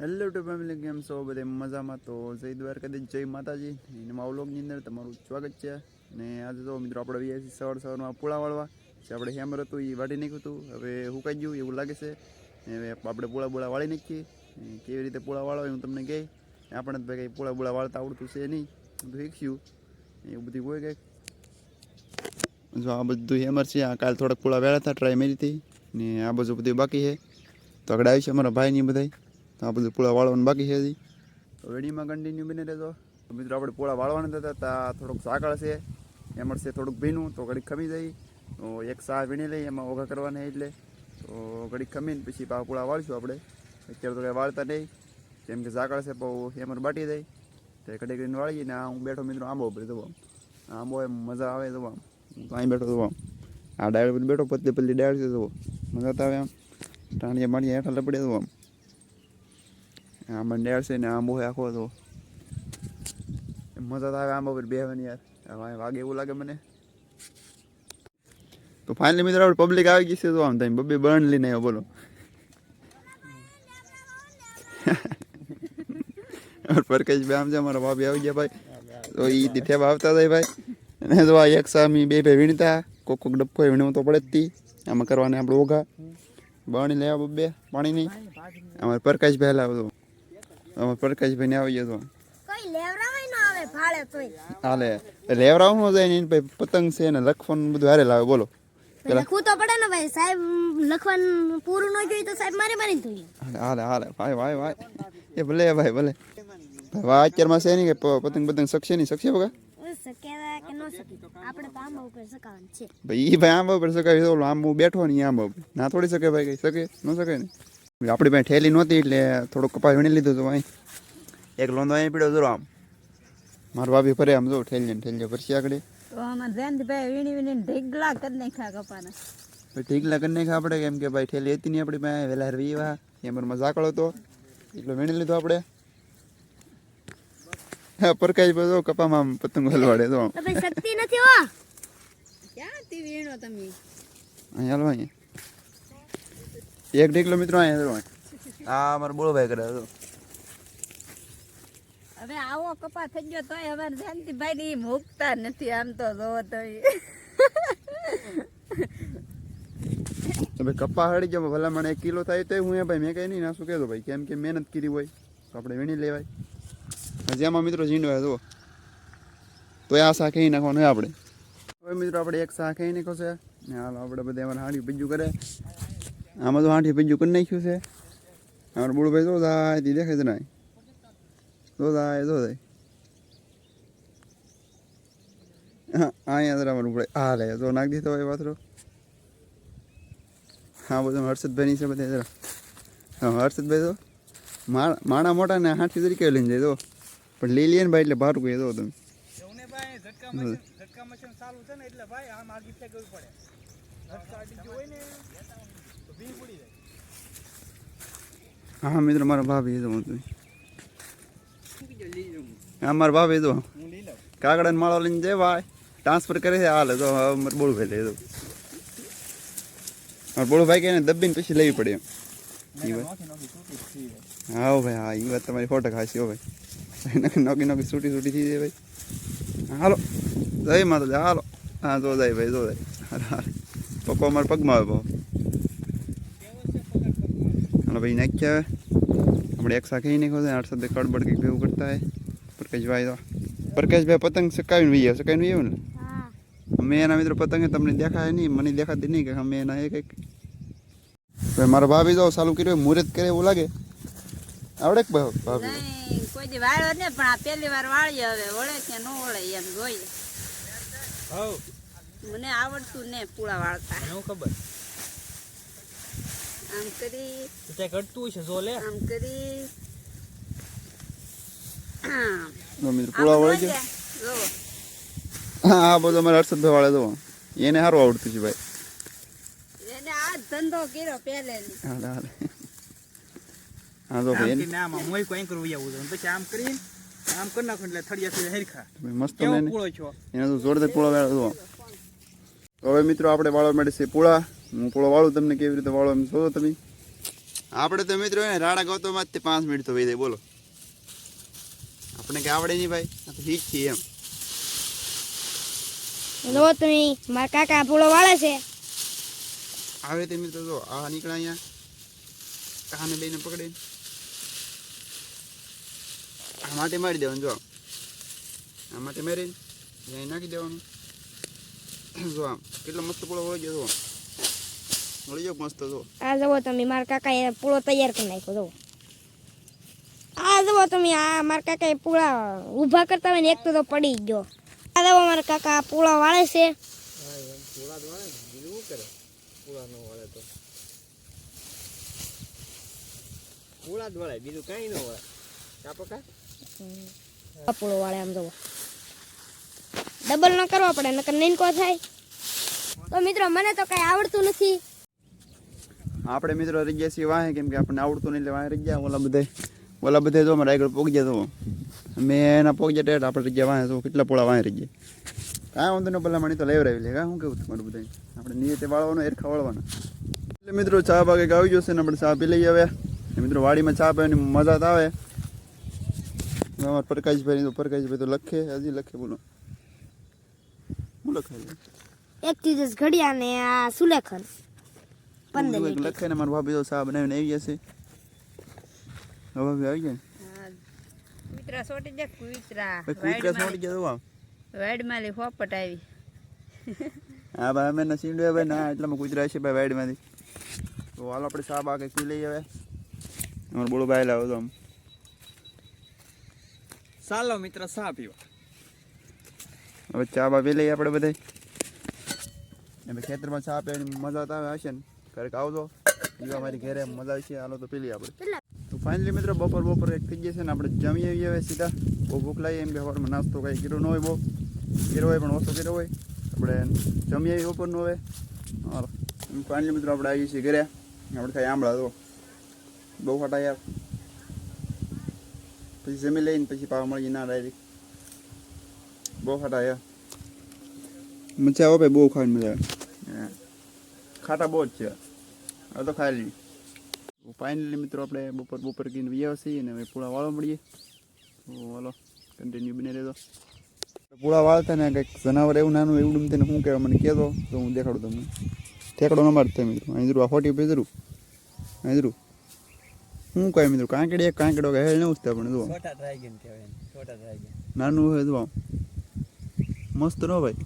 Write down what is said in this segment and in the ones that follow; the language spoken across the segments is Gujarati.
હેલો ટુ ફેમિલી કેમ છો? બધે મજામાં? તો જય દ્વારકાધીશ જય માતાજી. અને મારા વ્લોગની અંદર તમારું સ્વાગત છે. અને આજે તો મિત્રો આપણે આવીએ છીએ સવાર સવારમાં પૂળા વાળવા. જે આપણે હેમર હતું એ વાટી નાખ્યું હતું. હવે હુકાઈ ગયું એવું લાગે છે. હવે આપણે પૂળા બુળા વાળી નાખીએ. કેવી રીતે પૂળા વાળવા હું તમને કહી. આપણે તો ભાઈ કંઈ પૂળા બુળા વાળતા આવડતું છે નહીં. બધું શીખ્યું. એવું બધું હોય કંઈક. જો આ બધું હેમર છે, આ કાલ થોડાક પૂળા વેળા હતા ટ્રાય મેરી હતી. ને આ બધું બધું બાકી છે. તો આગળ આવી છે અમારા ભાઈની બધાય. આ બધું પોળા વાળવાનું બાકી છે હજી. વેડીમાં કન્ટિન્યુ બની રહેજો. મિત્રો, આપણે પોળા વાળવાના હતા ત્યાં થોડુંક સાકળ છે, એમાં છે થોડુંક ભીનું, તો ઘડીક ખમી જાય. તો એક સા વીણી લઈ, એમાં ઓઘા કરવાના એટલે. તો ઘડીક ખમીને પછી પા પોળા વાળશું આપણે. અત્યારે તો કંઈ વાળતા નહીં. કેમ કે સાકળ છે, બહુ એમાં બાટી જાય. તો ઘડીક કરીને વાળીએ ને હું બેઠો મિત્રો આંબો ઉપર જવા. આંબો એમ મજા આવે આમ હું તો અહીં બેઠો જવો. આ ડાયર પર બેઠો, પતલી પતલી ડાળ છે જવો. મજા તો આવે આમ ટાણીએ માણીએ હેઠા લપડે જવો. આમ આમાં નેળ છે ને આંબો છે આખો તો. મજા આવે આંબા પર બેહવાની યાર. વાગે એવું લાગે મને. તો ફાઇનલી મિત્રો આપણે પબ્લિક આવી ગઈ છે તો આમ તમે બબ્બે બર્ન લઈને આવ્યો, બોલો. પરકેશ ભાઈ આમ છે, અમારા ભાભી આવી ગયા ભાઈ. તો એ તીથે આવતા હતા ભાઈ. અને તો આ એક સામી બે ભાઈ વીણતા, કોક કોક ડબકો વીણવું તો પડે જ તી. આમાં કરવાને આપણે ઓઘા. બણી લેવા બબ્બે પાણી નહીં અમારે પરકાશ ભાઈ લાવતો અમારે પ્રકાશ ને આવી જતો કઈ લેવરાવાય ન આવે ભાડે તોય. હાલે લેવરાવું જાય ને ભાઈ પતંગ છે ને લખવાનું બધું હારે લાવે બોલો. લખવું તો પડે ને ભાઈ સાહેબ લખવાનું પૂરું ન જોયું તો સાહેબ મારી મારી ધોઈ હાલે હાલે ભાઈ ભાઈ ભાઈ. એ ભલે ભાઈ ભલે. ભાઈ અત્યારમાં છે ને કે પતંગ પતંગ શકશે નહીં શકશે બગા તો આંબા ઉપર ભાઈ ભાઈ શકાય ઓલો બેઠો નહીં આમ આંબા ઉપર. ના થોડી શકે ભાઈ કઈ શકે ન શકે ને? આપણી પાસે ઠેલી નહોતી એટલે થોડો કપાસ વીણી લીધો તો અહીં એક લોંદો અહીં પીડ્યો જરો આમ. મારા ભાભી ફરે આમ જો ઠેલીને ઠેલી આગળ. તો અમારે જયંતભાઈ વીણી વીણીને ઢીગલા કરી નાખ્યા કપાના. ભાઈ કરી નાખ્યા આપણે કેમ કે ભાઈ ઠેલી હતી નહીં આપણી પાસે વહેલા રવિવા એમાં ઝાકળ હતો. એટલો વીણી લીધો આપણે. હા પરકાઈ બધો કપામાં આમ પતંગ હલવાડે તો તો ભાઈ શક્તિ નથી હો. ક્યાંથી વીણો તમે? અહીં હલવા અહીંયા. એક ઢીકલો મિત્રો અહીંયા હા મારો અમારો બોળભાઈ કરે તો હવે આવો કપા થઈ ગયો તોય અમારે ભાઈ ની મૂકતા નથી આમ તો જોવો તો હવે કપા હળી ગયો ભલા મને એક કિલો થાય તો હું એ ભાઈ મેં કઈ નહીં નાસું કહેતો ભાઈ કેમ કે મહેનત કરી હોય તો આપણે વીણી લેવાય. હજી આમાં મિત્રો ઝીંડવા જુઓ. તો આ શાક અહીં નાખવાનું આપણે. હવે મિત્રો આપણે એક શાક અહીં નીકળશે છે. ને હાલ આપણે બધા અમારે હાડી બીજું કરે. આમાં તો હાંડી બીજું કરી નાખ્યું છે. અમારું બોલું ભાઈ જો થાય તે દેખાય છે નાય જો થાય જો હા અહીંયા જરા અમારું પડે હા લે, તો નાખી દીધો હોય પાથરો. હા, બધું હર્ષદભાઈની છે બધા, જરા. હર્ષદભાઈ તો માણા મોટા ને હાથી તરીકે લઈને જાય, તો. પણ લઈ લઈએ ને ભાઈ, એટલે બહાર કહી દો તમે. ઝટકા મશીન ચાલુ છે ને, એટલે ભાઈ, આમ આગી ફેંકવી પડે. હોય ને હા, મિત્રો, મારા ભાભી તો હું હા, મારા ભાભી તો કાગડા માળો લઈને જાય ભાઈ ટ્રાન્સફર કરે છે, હાલે, તો મારે બોલું ભાઈ લઈ દઉં મારે ભાઈ કે દબીને પછી લેવી પડે હા ભાઈ, હા એ વાત તમારી ફોટો ખાસી હો ભાઈ. નોકી નોકી સૂટી છૂટી થઈ જાય, ભાઈ. હાલો, જય માતાજી, હાલો. હા જો જાય ભાઈ જો જાય હાલો હાલો. પપ્પા મારા પગમાં આવે ભાવ હાલો ભાઈ નાખ્યા આપણે એક શાખે નહીં છે આઠ સાથે કડબડ કંઈક ભેગું કરતા હોય. પ્રકાશભાઈ તો પ્રકાશભાઈ પતંગ સકાવીને વહી આવે સકાવીને વહી આવે ને? અમે એના મિત્રો પતંગે તમને દેખાય નહીં. મને દેખાતી નહીં કે અમે એના એક કંઈક મારા ભાભી જો ચાલુ કર્યું. મુહૂર્ત કરે એવું લાગે. આવડે કે ભાઈ ભાભી? કોઈ દી વાળ્યો ને પણ આ પહેલી વાર વાળી હવે ઓળે કે ન ઓળે એમ જોઈએ. મને આવડતું ને પૂળા વાળતા. મને ખબર? આમ કરી. તે ઘટતું હશે જો લે. આમ કરી. આમ. જો પૂળા વળે છે હા બધો અમારે હર્ષદભાઈ વાળે તો. એને સારું આવડતું છે ભાઈ. એને આ ધંધો કર્યો પહેલેથી. હા હાલે. હા ભાઈ આમાં મોય કોઈ કરવું આવું પછી આમ કરીને આમ કરી નાખો એટલે થળિયા થઈ હરખા. મસ્ત પૂળો છો? એને તો જોરદાર પૂળા વાળો તો હવે મિત્રો આપણે વાળવા માટે છે પૂળા. હું પૂળો વાળું તમને કેવી રીતે વાળો એમ જોવો તમે? આપણે તો મિત્રો એને રાડા ગૌતમમાં જ તે પાંચ મિનિટ તો વહી જાય બોલો. આપણે કે આવડે નહીં ભાઈ આ તો ઠીક છે એમ. જો તમે મારા કાકા પૂળો વાળે છે. આવે તે મિત્રો જો આ નીકળે અહીંયા. કાને લઈને પકડે. આ માટે મારી દેવાનું જો. આ માટે મારીને અહીં નાખી દેવાનું. જો આમ કેટલો મસ્ત પૂળો વળી ગયો જો. વળી ગયો મસ્ત જો. આ જવો તમે મારા કાકાએ પૂળો તૈયાર કરી નાખ્યો જુઓ. આ જવો તમે આ મારા કાકાએ પૂળા ઊભા કરતા હોય ને એક તો તો પડી જ ગયો. આ જુઓ મારા કાકા પૂળા વાળે છે. પૂળા જ વળે બીજું કઈ ન વળે. કાપો કા આ પૂળો વાળે આમ જવો ડબલ ન કરવા પડે નકર નીનકો થાય. તો મિત્રો મને તો કઈ આવડતું નથી. આપણે મિત્રો રહી ગયા છીએ વાહે, કેમ કે આપણને આવડતું નહીં એટલે વાહે રહી ગયા. ઓલા બધે ઓલા બધે જો મારા આગળ પોગી ગયા તો. મેં એના પોગી ગયા આપણે રહી ગયા વાહે, તો કેટલા પોળા વાહે રહી ગયા. કાંઈ વાંધો નહીં ભલા મને તો લેવરાવી લે, કાં શું કેવું તમારું બધા આપણે નિયતે વાળવાનો એરખા વાળવાનો. એટલે મિત્રો ચા ભાગે આવી જશે ને આપણે ચા પી લઈએ હવે. ને મિત્રો વાડીમાં ચા પીવાની મજા તો આવે. અમારા પ્રકાશભાઈ તો પ્રકાશભાઈ તો લખે, હજી લખે, બોલો. હું લખાય? એક ચીજ ઘડિયા ને આ સુલેખન. પંદર લખે ને મારા ભાભી તો ચા બનાવીને આવી જશે. હવે ભાભી આવી જાય કુતરા સોટી જાય કુતરા. કુતરા સોટી જાય આમ વાડમાં હોપટ આવી હા ભાઈ અમે નસીબ ડે ભાઈ ના એટલામાં કુતરા છે ભાઈ વાડીમાંથી તો હાલ આપણે ચા આ કંઈક લઈ હવે. અમારો બોલો ભાઈ લાવો તો આમ. ચાલો મિત્ર સા પીવા? હવે ચા બા પી લઈએ આપણે બધા ખેતરમાં ચા પીવાની મજા તો આવે હશે ને? ક્યારેક આવજો પીવા મારી ઘરે મજા આવશે હાલો તો પેલી આપણે. તો ફાઇનલી મિત્રો બપોર બપોર એક થઈ જશે ને આપણે જમી આવીએ હવે સીધા. બહુ ભૂખ લાગી એમ કે સવારમાં નાસ્તો કાંઈ કર્યો ન હોય બહુ. કર્યો હોય પણ ઓછો કર્યો હોય. આપણે જમી આવી બપોરનું હવે. ફાઇનલી મિત્રો આપણે આવીએ છીએ ઘરે. આપણે ખાઈ આંબળા તો. બહુ ફટા યાર. પછી જમી લઈને પછી પાવા મળી ના ડાયરેક્ટ બહુ ખાટા યાર. મજા આવે બહુ ખાવાની મજા આવે. ખાટા બહુ જ છે. હવે તો ખાઈ લઈએ. ફાઇનલી મિત્રો આપણે બપોર બપોર કીને વ્યાવ છીએ ને હવે પૂળા વાળવા મળીએ. તો હાલો કન્ટિન્યુ બની રહેતો પૂળા વાળતા ને કંઈક જનાવર એવું નાનું એવું તેને શું કહેવાય મને કહેતો તો હું દેખાડું તમને. ઠેકડો ન મારતો મિત્રો. અહીં જરૂર આ ફોટી પે જરૂર અહીં જરૂર શું કહે મિત્રો કાંકડી એક કાંકડો કે હેલ નવું પણ જુઓ. નાનું હોય જુઓ. મસ્ત નો ભાઈ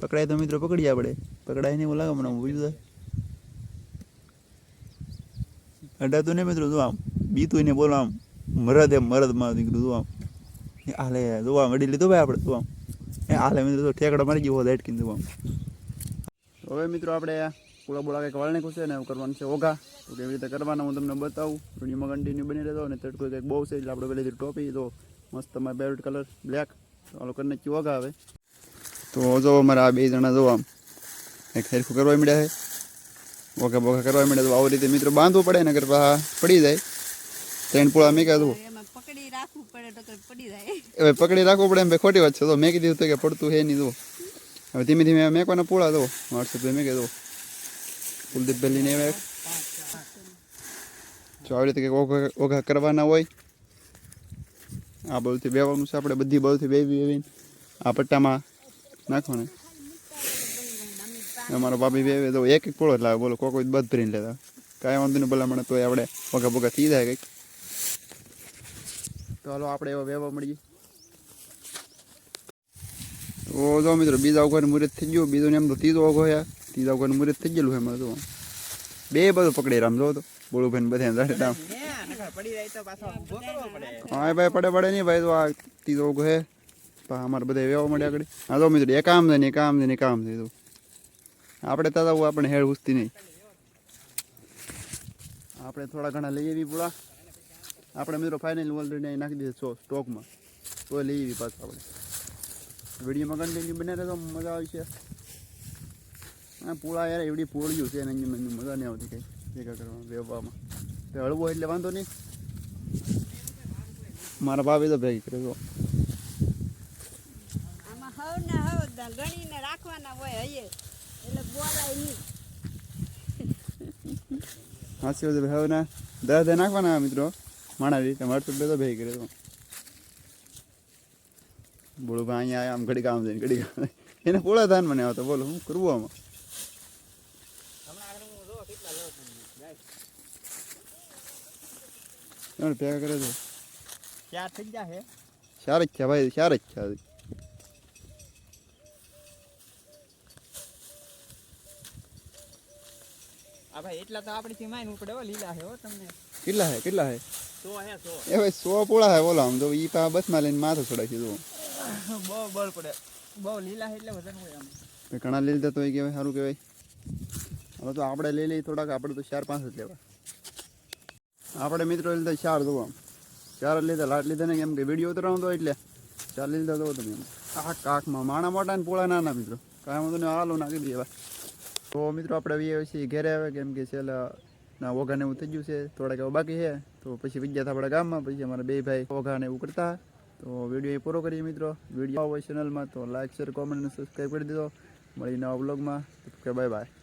પકડાય તો મિત્રો પકડીએ આપણે પકડાય નહીં બોલાવે હમણાં આમ બીજું અડાતું નહીં મિત્રો જો આમ, બીતું ને બોલો આમ, મરદ એમ મરદમાં દીકરું જો આમ. એ હાલે જો આમ અડી લીધો ભાઈ આપણે, તો આમ. એ હાલે મિત્રો તો ઠેકડો મારી ગયો લાઈટ કીધું આમ. હવે મિત્રો આપણે પૂળા બોળા કંઈક વાળને ખુશે ને એવું કરવાનું છે ઓઘા. તો કેવી રીતે કરવાના હું તમને બતાવું. વિડીયોમાં કન્ટિન્યુ બની રહેતો અને તડકો કંઈક બહુ છે, એટલે આપણે પહેલેથી ટોપી, તો મસ્ત તમારે ફેવરેટ કલર બ્લેક ચાલો કરીને ઓઘા આવે તો જો અમારા આ બે જણા જો આમ એક સરખું કરવા મળ્યા છે. ઓકે બોકા કરવા મળે તો આવી રીતે મિત્રો બાંધવું પડે ને કરવા પડી જાય. ત્રણ પોળા મેં કીધું પકડી રાખવું પડે પડી જાય. હવે પકડી રાખવું પડે એમ ભાઈ ખોટી વાત છે. તો મેં કીધું હતું કે પડતું હે નહીં તો. હવે ધીમે ધીમે મેકવાના પૂળા દો વોટ્સએપ મેં કીધું કુલદીપ ભેલીને હવે જો આવી રીતે કંઈક ઓઘા ઓઘા કરવાના હોય. આ બધુંથી બેવાનું છે. આપણે બધી બધુંથી બેવી બેવીને આ પટ્ટામાં નાખવાના. અમારો ભાભી બે તો એક એક પૂળો જ લાવે બોલો કોઈ કોઈ બધ ભરીને લેતા. કાંઈ વાંધો નહીં, ભલામણ તો આપણે પગા પગા થઈ જાય કંઈક. તો હાલો આપણે એવા વેવા મળીએ. ઓ, જો મિત્રો, બીજા વખત મુહૂર્ત થઈ ગયું. બીજું એમ તો ત્રીજો ઓઘો યાર ત્રીજા વખત મુહૂર્ત થઈ ગયેલું એમાં તો. બે બધું પકડી રામ, જો તો. બોલું ભાઈ બધે જાડે ડામ હે ભાઈ પડે પડે નહીં ભાઈ, તો આ ત્રીજો ઓઘો હે અમારે બધા વેવા મળ્યા આગળ. હા, જો મિત્રો, એક આમ છે ને એક આમ છે ને એક આમ તો. આપણે તો આપણે હેડ ઉસતી નહીં. આપણે થોડા ઘણા લઈ આવી પૂળા. આપણે મિત્રો ફાઇનલ ઓલરેડી અહીં નાખી છો સ્ટોકમાં તો લઈ આવી પાછું આપણે. વિડીયોમાં કન્ટિન્યુ બને તો મજા આવી છે. આ પૂળા યાર એવડી પોળ્યું છે એની મજા નહીં આવતી કંઈ. ભેગા કરવામાં વેવવામાં. તો હળવો એટલે વાંધો નહીં. મારા ભાભી તો ભેગી કરે તો આમાં રાખવાના હૈયે હાસ્યો છે હવે ના દસ દે નાખવાના મિત્રો. માણા તમારે તો બે તો ભેગ કરે તો. બોલો ભાઈ અહીંયા આયા આમ ઘડી કામ જઈને ઘડી કામ એને પોળા ધાન મને આવતો. બોલો હું કરવું આમાં? ભેગા કરે છે ચાર થઈ ગયા છે ચાર જ છે ભાઈ ચાર જ છે ભાઈ એટલા તો આપણી થી માઈન ઉપડે લીલા હે હો તમને. કેટલા હે કેટલા હે? સો હે સો. એ ભાઈ સો પોળા હે બોલો આમ તો. ઈ પા બસમાં લઈને માથું ચડાવી દીધું બહુ બળ પડે. બહુ લીલા હે એટલે વજન હોય આમ. ઘણા લઈ લીધા તો એ કહેવાય સારું કહેવાય. હવે તો આપણે લઈ લઈએ થોડાક આપણે તો ચાર પાંચ જ લેવા. આપણે મિત્રો લીધા ચાર દો આમ. ચાર જ લીધા લાટ લીધા ને કેમ કે વીડિયો ઉતરાવું તો એટલે. ચાર લીધા દો તમે આ કાકમાં માણા મોટા ને પોળા નાના મિત્રો. કાંઈ વાંધો નહીં આલો નાખી દઈએ તો મિત્રો આપણે આવીએ છીએ ઘેરે આવે, કેમ કે છેલ્લા ના ઓઘાને એવું થઈ ગયું છે, થોડાક એવું બાકી છે. તો પછી વિજ્ઞા હતા આપણા ગામમાં, પછી અમારા બે ભાઈ ઓઘાને એવું કરતા. તો વીડિયો એ પૂરો કરીએ મિત્રો. વીડિયો હોય ચેનલમાં તો લાઈક શેર કોમેન્ટ અને સબસ્ક્રાઈબ કરી દીધો મળી નવા બ્લોગમાં બાય બાય